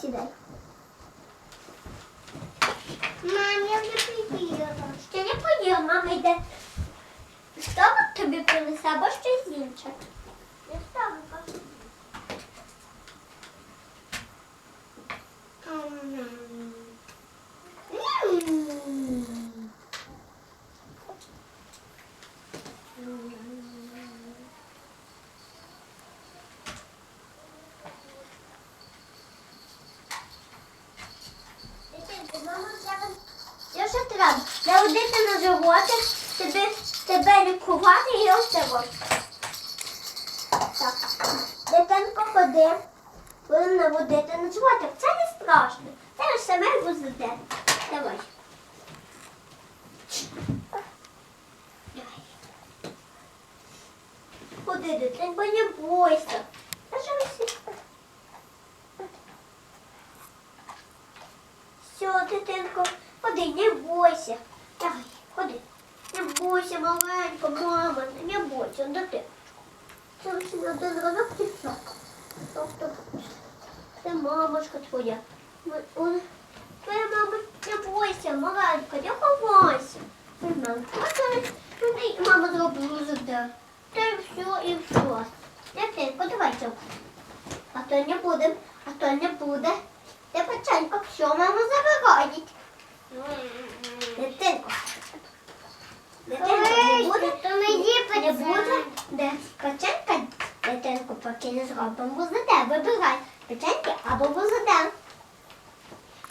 сідай. Мам, я не поїла. Ще не поїла, мама йде. Що тобі принесла, або щось інше? Народити на животик, тебе, тебе лікувати і ось це. Так. Дитинко ходи, повинна водити на животик. Це не страшно. Це ж саме возите. Давай. Ходи, дитинко, не бойся. Ви? Все, дитинко, ходи, не бойся. Давай, ходи. Не бойся, маленька, мама, не бойся, дитинко. Це лише на один разок все. Тобто, це мамочка твоя. Твоя мама, не бойся, маленька, не ховайся. Мені мама зробила завжди. Та й все, і все. Дитинко, давай цього. А то не буде, а то не буде. Ти печенько, все мама забирає. Дитинко. Дитинко, не буде, то не буде, де печенька, дитинку поки не зробимо вузите. Вибирай печеньки або вузите.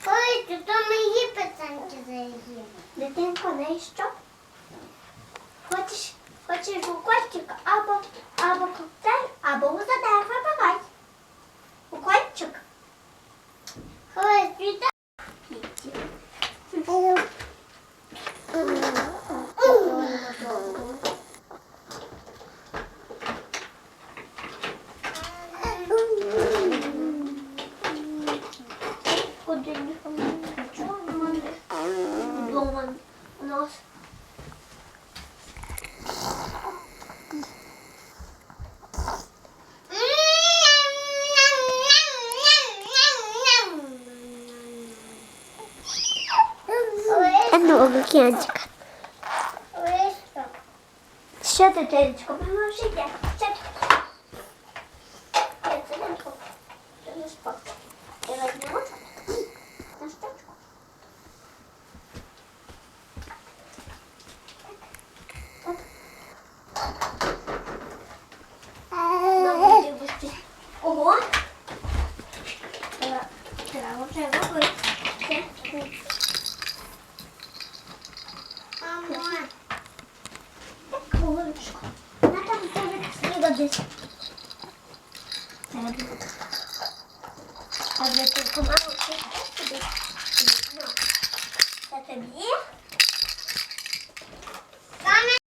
Ой, то мої печеньки заїли. Дитинко, не що? Хочеш, хочеш укольчик або, або коктейль, або вузите, вдома у нас? Ну, океанчик. Ой, що? Що ти, Теречко, мама вже йде. Що ти? Є, це Теречко. Це не спок. Ти возьмемо? На штучку. Так. Мама, ти будеш- Ого! Треба, треба вже робити. Це. Мамо,